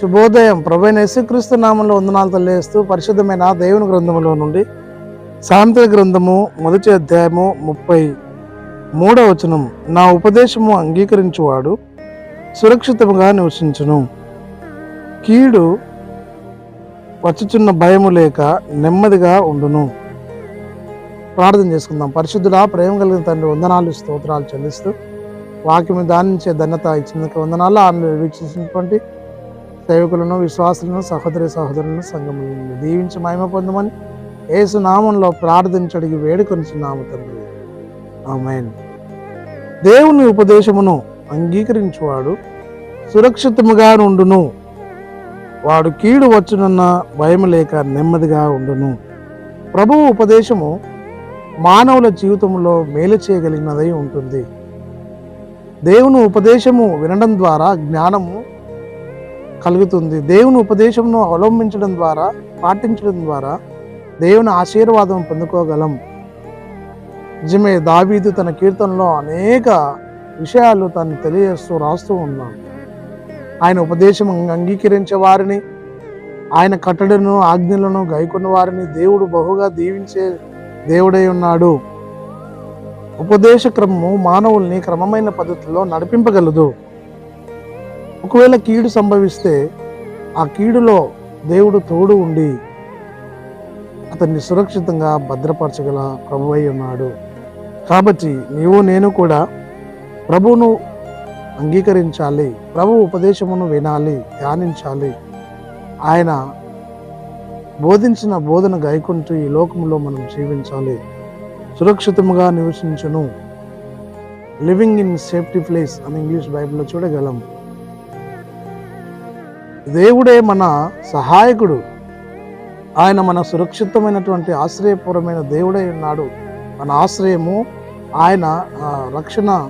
శుభోదయం. ప్రభు యేసుక్రీస్తు నామంలో వందనాలు తెలియజేస్తూ పరిశుద్ధమైన దేవుని గ్రంథములో నుండి శాంతి గ్రంథము మొదటి అధ్యాయము ముప్పై మూడవ వచనం. నా ఉపదేశము అంగీకరించువాడు సురక్షితముగా నివసించును. కీడు వచ్చుచున్న భయము లేక నెమ్మదిగా ఉండును. ప్రార్థన చేసుకుందాం. పరిశుద్ధుల ప్రేమ కలిగిన తండ్రి వందనాలు స్తోత్రాలు చెల్లిస్తూ వాక్యం దానించే ధన్యత ఇచ్చినందుకు వందనాలు. ఆమె వీక్షించినటువంటి సేవకులను విశ్వాసులను సహోదరి సహోదరులను సంగములను దీవించి మహిమ పొందమని యేసు నామంలో ప్రార్థించడికి వేడుకొనిచున్నాము తండ్రి. ఆమెన్. దేవుని ఉపదేశమును అంగీకరించువాడు సురక్షితముగా ఉండును వాడు కీడు వచ్చునన్న భయం లేక నెమ్మదిగా ఉండును. ప్రభువు ఉపదేశము మానవుల జీవితంలో మేలు చేయగలిగినదై ఉంటుంది. దేవుని ఉపదేశము వినడం ద్వారా జ్ఞానము కలుగుతుంది. దేవుని ఉపదేశంను అవలంబించడం ద్వారా పాటించడం ద్వారా దేవుని ఆశీర్వాదం పొందుకోగలం. నిజమే దావీదు తన కీర్తనలో అనేక విషయాలు తను తెలియజేస్తూ రాస్తూ ఉన్నాడు. ఆయన ఉపదేశం అంగీకరించే వారిని ఆయన కట్టడను ఆజ్ఞలను గైకున్న వారిని దేవుడు బహుగా దీవించే దేవుడై ఉన్నాడు. ఉపదేశ క్రమము మానవుల్ని క్రమమైన పద్ధతిలో నడిపింపగలదు. ఒకవేళ కీడు సంభవిస్తే ఆ కీడులో దేవుడు తోడు ఉండి అతన్ని సురక్షితంగా భద్రపరచగల ప్రభువై ఉన్నాడు. కాబట్టి నీవు నేను కూడా ప్రభువును అంగీకరించాలి ప్రభు ఉపదేశమును వినాలి ధ్యానించాలి. ఆయన బోధించిన బోధన గాయకుంటూ ఈ లోకంలో మనం జీవించాలి. సురక్షితముగా నివసించును. లివింగ్ ఇన్ సేఫ్టీ ప్లేస్ అని ఇంగ్లీష్ బైబిల్లో చూడగలం. దేవుడే మన సహాయకుడు. ఆయన మన సురక్షితమైనటువంటి ఆశ్రయపూర్వమైన దేవుడై ఉన్నాడు. మన ఆశ్రయము ఆయన ఆ, రక్షణ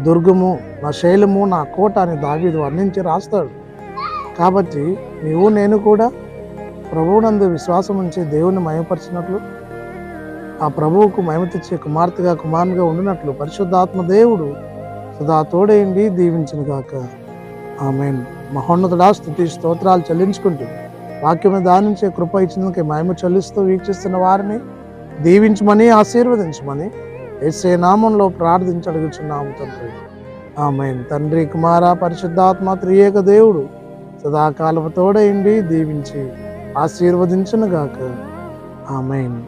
దుర్గము నా శైలము నా కోట అని దావీదు వర్ణించి రాస్తాడు. కాబట్టి నీవు నేను కూడా ప్రభువునందు విశ్వాసం ఉంచి దేవుని మయపరిచినట్లు ఆ ప్రభువుకు మహిమ తెచ్చే కుమార్తెగా కుమారునిగా ఉండినట్లు పరిశుద్ధాత్మ దేవుడు సదా తోడేయండి దీవించిన గాక ఆమెన్. మహోన్నతుడా స్థుతి స్తోత్రాలు చెల్లించుకుంటూ వాక్యమే దానించే కృప ఇచ్చినందుకు మహిమ చెల్లిస్తూ వీక్షిస్తున్న వారిని దీవించమని ఆశీర్వదించమని ఎస్ఏ నామంలో ప్రార్థించడుగుచున్నాము తండ్రి. ఆమెన్. తండ్రి కుమార పరిశుద్ధాత్మ త్రియేక దేవుడు సదాకాలపు తోడైండి దీవించి ఆశీర్వదించునుగాక. ఆమెన్.